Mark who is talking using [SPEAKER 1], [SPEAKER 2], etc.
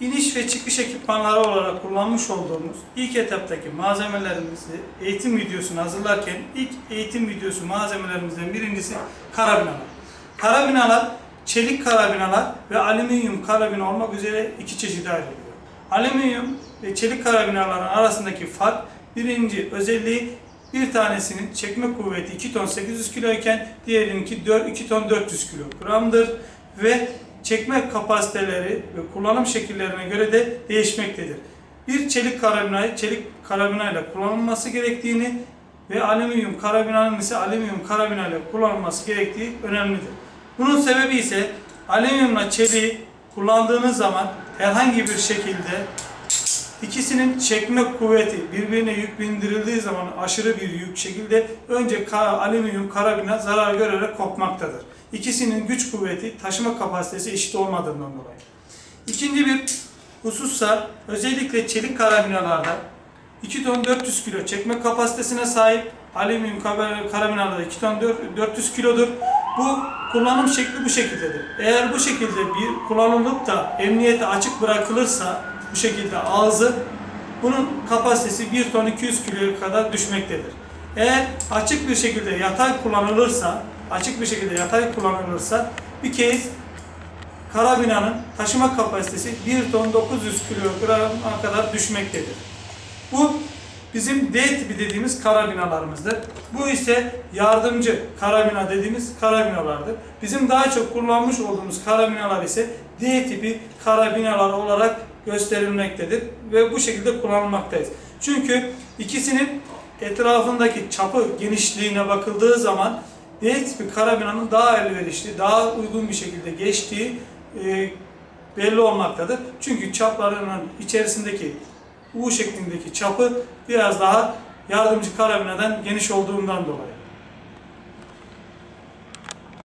[SPEAKER 1] iniş ve çıkış ekipmanları olarak kullanmış olduğumuz ilk etaptaki malzemelerimizi eğitim videosunu hazırlarken ilk eğitim videosu malzemelerimizden birincisi karabinalar. Karabinalar çelik karabinalar ve alüminyum karabina olmak üzere iki çeşit ayrılıyor. Alüminyum ve çelik karabinaların arasındaki fark birinci özelliği bir tanesinin çekme kuvveti 2 ton 800 kilo iken diğerininki 4 2 ton 400 kilogramdır ve çekme kapasiteleri ve kullanım şekillerine göre de değişmektedir. Bir çelik karabinayı çelik karabinayla kullanılması gerektiğini ve alüminyum karabinanın ise alüminyum karabinayla kullanılması gerektiği önemlidir. Bunun sebebi ise alüminyumla çeliği kullandığınız zaman herhangi bir şekilde İkisinin çekme kuvveti birbirine yük bindirildiği zaman aşırı bir yük şekilde önce ka- alüminyum karabina zarar görerek kopmaktadır. İkisinin güç kuvveti taşıma kapasitesi eşit olmadığından dolayı. İkinci bir husussa özellikle çelik karabinalarda 2 ton 400 kilo çekme kapasitesine sahip alüminyum karabinalarda 2 ton 400 kilodur. Bu kullanım şekli bu şekildedir. Eğer bu şekilde bir kullanılıp da emniyete açık bırakılırsa bu şekilde ağzı bunun kapasitesi 1 ton 200 kiloya kadar düşmektedir. Eğer açık bir şekilde yatay kullanılırsa, açık bir şekilde yatay kullanılırsa bir kez karabinanın taşıma kapasitesi 1 ton 900 kilograma kadar düşmektedir. Bu bizim D tipi dediğimiz karabinalarımızdır. Bu ise yardımcı karabina dediğimiz karabinalardır. Bizim daha çok kullanmış olduğumuz karabinalar ise D tipi karabinalar olarak gösterilmektedir ve bu şekilde kullanılmaktayız. Çünkü ikisinin etrafındaki çapı genişliğine bakıldığı zaman D tipi karabinanın daha elverişli, daha uygun bir şekilde geçtiği e, belli olmaktadır. Çünkü çaplarının içerisindeki U şeklindeki çapı biraz daha yardımcı karabinadan geniş olduğundan dolayı.